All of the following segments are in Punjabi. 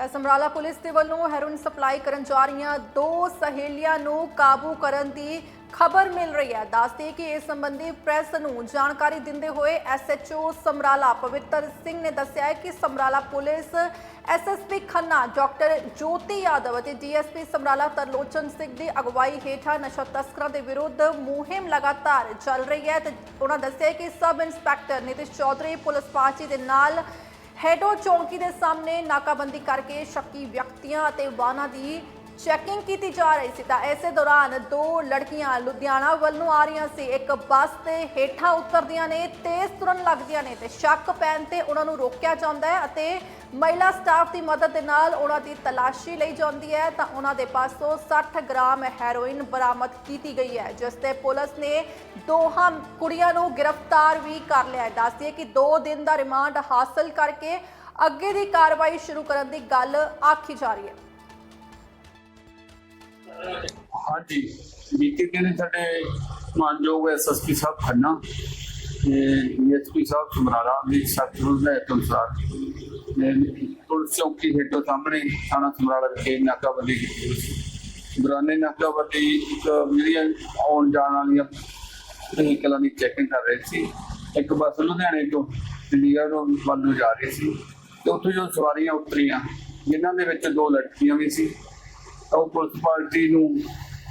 ਤਾਂ ਸਮਰਾਲਾ ਪੁਲਿਸ ਦੇ ਵੱਲੋਂ ਹੈਰੋਇਨ ਸਪਲਾਈ ਕਰਨ ਜਾ ਰਹੀਆਂ ਦੋ ਸਹੇਲੀਆਂ ਨੂੰ ਕਾਬੂ ਕਰਨ ਦੀ ਖਬਰ ਮਿਲ ਰਹੀ ਹੈ। ਦੱਸਦੇ ਕਿ ਇਸ ਸੰਬੰਧੀ ਪ੍ਰੈਸ ਨੂੰ ਜਾਣਕਾਰੀ ਦਿੰਦੇ ਹੋਏ ਐਸਐਚਓ ਸਮਰਾਲਾ ਪਵਿੱਤਰ ਸਿੰਘ ਨੇ ਦੱਸਿਆ ਹੈ ਕਿ Samrala police SSP Khanna, doctor Jyoti Yadav ਅਤੇ ਡੀਐਸਪੀ ਸਮਰਾਲਾ ਤਰਲੋਚਨ ਸਿੰਘ ਦੀ ਅਗਵਾਈ ਹੇਠਾਂ ਨਸ਼ਾ ਤਸਕਰਾਂ ਦੇ ਵਿਰੁੱਧ ਮੁਹਿੰਮ ਲਗਾਤਾਰ ਚੱਲ ਰਹੀ ਹੈ ਤੇ ਉਹਨਾਂ ਦੱਸਿਆ ਕਿ sub inspector Nitish Chaudhary police party ਦੇ ਨਾਲ ਹੈਡੋ ਚੌਂਕੀ ਦੇ ਸਾਹਮਣੇ ਨਾਕਾਬੰਦੀ ਕਰਕੇ ਸ਼ੱਕੀ ਵਿਅਕਤੀਆਂ ਅਤੇ ਵਾਹਨਾਂ ਦੀ ਚੈਕਿੰਗ ਕੀਤੀ ਜਾ ਰਹੀ ਸੀ ਤਾਂ ਇਸੇ ਦੌਰਾਨ ਦੋ ਲੜਕੀਆਂ ਲੁਧਿਆਣਾ ਵੱਲ ਨੂੰ ਆ ਰਹੀਆਂ ਸੀ। ਇੱਕ ਬੱਸ ਤੇ ਹੇਠਾਂ ਉਤਰਦੀਆਂ ਨੇ, ਤੇਜ਼ ਤੁਰਨ ਲੱਗਦੀਆਂ ਨੇ ਤੇ ਸ਼ੱਕ ਪੈਣ ਤੇ ਉਹਨਾਂ ਨੂੰ ਰੋਕਿਆ ਜਾਂਦਾ ਹੈ ਅਤੇ ਮਹਿਲਾ ਸਟਾਫ ਦੀ ਮਦਦ ਦੇ ਨਾਲ ਉਹਨਾਂ ਦੀ ਤਲਾਸ਼ੀ ਲਈ ਜਾਂਦੀ ਹੈ। ਤਾਂ ਉਹਨਾਂ ਦੇ ਪਾਸੋਂ 60 ਗ੍ਰਾਮ ਹੈਰੋਇਨ ਬਰਾਮਦ ਕੀਤੀ ਗਈ ਹੈ, ਜਿਸ ਤੇ ਪੁਲਿਸ ਨੇ ਦੋਹਾਂ ਕੁੜੀਆਂ ਨੂੰ ਗ੍ਰਿਫਤਾਰ ਵੀ ਕਰ ਲਿਆ ਹੈ। ਦੱਸਦੀ ਕਿ 2 ਦਿਨ ਦਾ ਰਿਮਾਂਡ ਹਾਸਲ ਕਰਕੇ ਅੱਗੇ ਦੀ ਕਾਰਵਾਈ ਸ਼ੁਰੂ ਕਰਨ ਦੀ ਗੱਲ ਆਖੀ ਜਾ ਰਹੀ ਹੈ। ਹਾਂਜੀ ਬੀਤੇ ਦਿਨ ਸਾਡੇ ਮਾਨਯੋਗ ਐਸਐਸਪੀ ਸਾਹਿਬ ਖੰਨਾ ਤੇ ਡੀਐਸਪੀ ਸਾਹਿਬ ਸਮਰਾਲਾ ਦੀ ਸਖਤ ਦੇ ਅਨੁਸਾਰ। ਪੁਲਿਸ ਚੌਕੀ ਹੇਠੋਂ ਸਾਹਮਣੇ ਥਾਣਾ ਸਮਰਾਲਾ ਵਿਖੇ ਨਾਕਾਬੰਦੀ ਕੀਤੀ ਹੋਈ ਨਾਕਾਬੰਦੀ ਇੱਕ ਜਿਹੜੀਆਂ ਆਉਣ ਜਾਣ ਵਾਲੀਆਂ ਵਹੀਕਲਾਂ ਦੀ ਚੈਕਿੰਗ ਕਰ ਰਹੇ ਸੀ। ਇੱਕ ਬੱਸ ਲੁਧਿਆਣੇ ਤੋਂ ਚੰਡੀਗੜ੍ਹ ਵੱਲ ਨੂੰ ਜਾ ਰਹੀ ਸੀ ਤੇ ਉੱਥੇ ਜੋ ਸਵਾਰੀਆਂ ਉਤਰੀਆਂ, ਜਿਨ੍ਹਾਂ ਦੇ ਵਿੱਚ ਦੋ ਲੜਕੀਆਂ ਵੀ ਸੀ। ਉਹ ਪੁਲਿਸ ਪਾਰਟੀ ਨੂੰ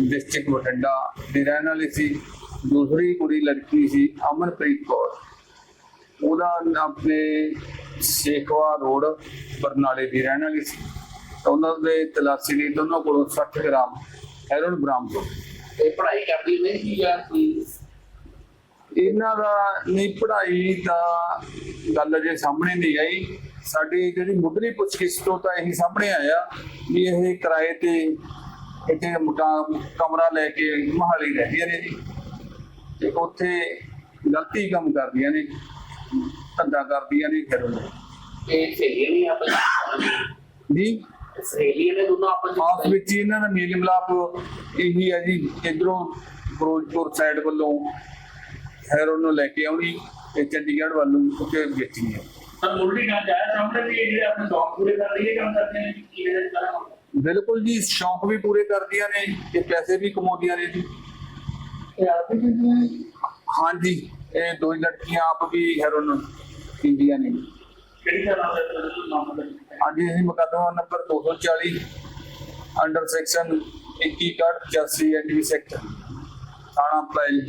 ਡਿਸਟ੍ਰਿਕਟ ਬਠਿੰਡਾ ਦੀ ਰਹਿਣ ਵਾਲੀ ਸੀ। ਦੂਸਰੀ ਕੁੜੀ ਲੜਕੀ ਸੀ ਅਮਨਪ੍ਰੀਤ ਕੌਰ। ਉਹਦਾ ਆਪਣੇ ਸੇਖਵਾ ਰੋਡ ਬਰਨਾਲੇ ਦੀ ਰਹਿਣ ਵਾਲੀ ਸੀ। ਉਹਨਾਂ ਦੇ ਤਲਾਸ਼ੀ ਲਈ ਦੋਨੋਂ ਕੋਲੋਂ 60 ਗ੍ਰਾਮ ਹੈਰੋਨ ਬਰਾਮਦ ਹੋਈ ਇਹ ਪੜ੍ਹਾਈ ਕਰਦੀ ਨਹੀਂ ਕੀ ਯਾਰ ਕੋਈ ਇਹਨਾਂ ਦਾ ਨਹੀਂ ਪੜ੍ਹਾਈ ਦਾ ਗੱਲ ਜੇ ਸਾਹਮਣੇ ਨਹੀਂ ਆਈ। ਸਾਡੀ ਜਿਹੜੀ ਮੁੱਢਲੀ ਪੁੱਛਗਿੱਛ ਤੋਂ ਤਾਂ ਇਹੀ ਸਾਹਮਣੇ ਆਇਆ ਵੀ ਇਹ ਕਿਰਾਏ ਤੇ ਇੱਥੇ ਮਕਾਨ ਕਮਰਾ ਲੈ ਕੇ ਮਹਾਲੀ ਰਹਿੰਦੀਆਂ ਨੇ ਜੀ। ਤੇ ਉੱਥੇ ਗਲਤੀ ਕੰਮ ਕਰਦੀਆਂ ਨੇ ਧੰਦਾ ਕਰਦੀਆਂ ਨੇ ਫਿਰ ਇਹ ਸਹੇਲੀਆਂ ਨਹੀਂ ਆਪਸ ਜੀ? ਸਹੇਲੀਆਂ ਨੇ ਦੋਨੋਂ ਆਪਸ ਆਪਸ ਵਿੱਚ ਹੀ ਇਹਨਾਂ ਦਾ ਮੇਲ ਮਿਲਾਪ ਇਹੀ ਹੈ ਜੀ ਇਧਰੋਂ ਫਿਰੋਜ਼ਪੁਰ ਸਾਈਡ ਵੱਲੋਂ ਹੈਰੋਨ ਨੂੰ ਲੈ ਕੇ ਆਉਣੀ ਤੇ ਚੰਡੀਗੜ੍ਹ ਵੱਲ ਉੱਥੇ ਵੇਚਣੀ ਹੈ। ਪਰ ਮੁੱਢਲੀ ਗੱਲ ਜਾਇਆ ਸਾਹਮਣੇ ਵੀ ਇਹ ਜਿਹੜੇ ਆਪਣੇ ਸ਼ੌਕ ਪੂਰੇ ਕਰ ਲਈਏ ਕੰਮ ਕਰਦੇ ਨੇ ਕੀ ਇਹਦੇ ਕਰਾਂ ਬਿਲਕੁਲ ਜੀ ਸ਼ੌਂਕ ਵੀ ਪੂਰੇ ਕਰਦੀਆਂ ਨੇ ਤੇ ਪੈਸੇ ਵੀ ਕਮਾਉਂਦੀਆਂ ਨੇ ਜੀ। ਇਹ ਆਪੇ ਜੀ ਹਾਂਜੀ ਇਹ ਦੋ ਹੀ ਲੜਕੀਆਂ ਆਪ ਵੀ ਹੈਰੋਨ ਪੀਂਦੀਆਂ ਨੇ। ਕਿਹੜੀ ਤਰ੍ਹਾਂ ਦਾ ਪਤਾ ਅੱਜ ਅਸੀਂ ਮੁਕੱਦਮਾ ਨੰਬਰ 240 ਅੰਡਰ ਸੈਕਸ਼ਨ 21 ਕਾਰਡ 85 ਐਂਟਰੀ ਸੈਕਟ ਥਾਣਾ ਪਲਾਈ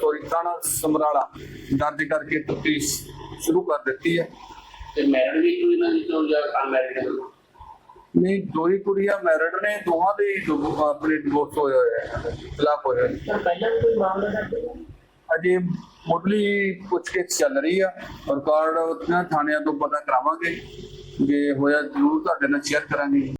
ਸੋਰੀ ਥਾਣਾ ਸਮਰਾਲਾ ਦਰਜ ਕਰਕੇ ਤਫਤੀਸ਼ ਸ਼ੁਰੂ ਕਰ ਦਿੱਤੀ ਹੈ। ਤੇ ਮੈਰਿਡ ਵੀ ਕੋਈ ਨਾ ਜਿੱਦੋਂ ਜਾਂ ਅਨਮੈਰਿਡ ਹੈ? ਨਹੀਂ ਦੋਈ ਕੁੜੀਆਂ ਮੈਰਿਡ ਨੇ ਦੋਹਾਂ ਦੇ ਹੀ ਡਿਵੋ- ਆਪਣੇ ਡਿਵੋਰਸ ਹੋਏ ਹੋਏ ਹੈ ਤਲਾਕ ਹੋਏ ਹੋਏ ਪਹਿਲਾਂ ਵੀ ਕੋਈ ਮਾਮਲਾ ਕਰਦੇ ਹੋ ਅਜੇ ਮੁੱਢਲੀ ਪੁੱਛਗਿੱਛ ਚੱਲ ਰਹੀ ਆ ਰਿਕਾਰਡ ਉਹਨਾਂ ਥਾਣਿਆਂ ਤੋਂ ਪਤਾ ਕਰਾਵਾਂਗੇ ਜੇ ਹੋਇਆ ਜ਼ਰੂਰ ਤੁਹਾਡੇ ਨਾਲ ਸ਼ੇਅਰ ਕਰਾਂਗੇ।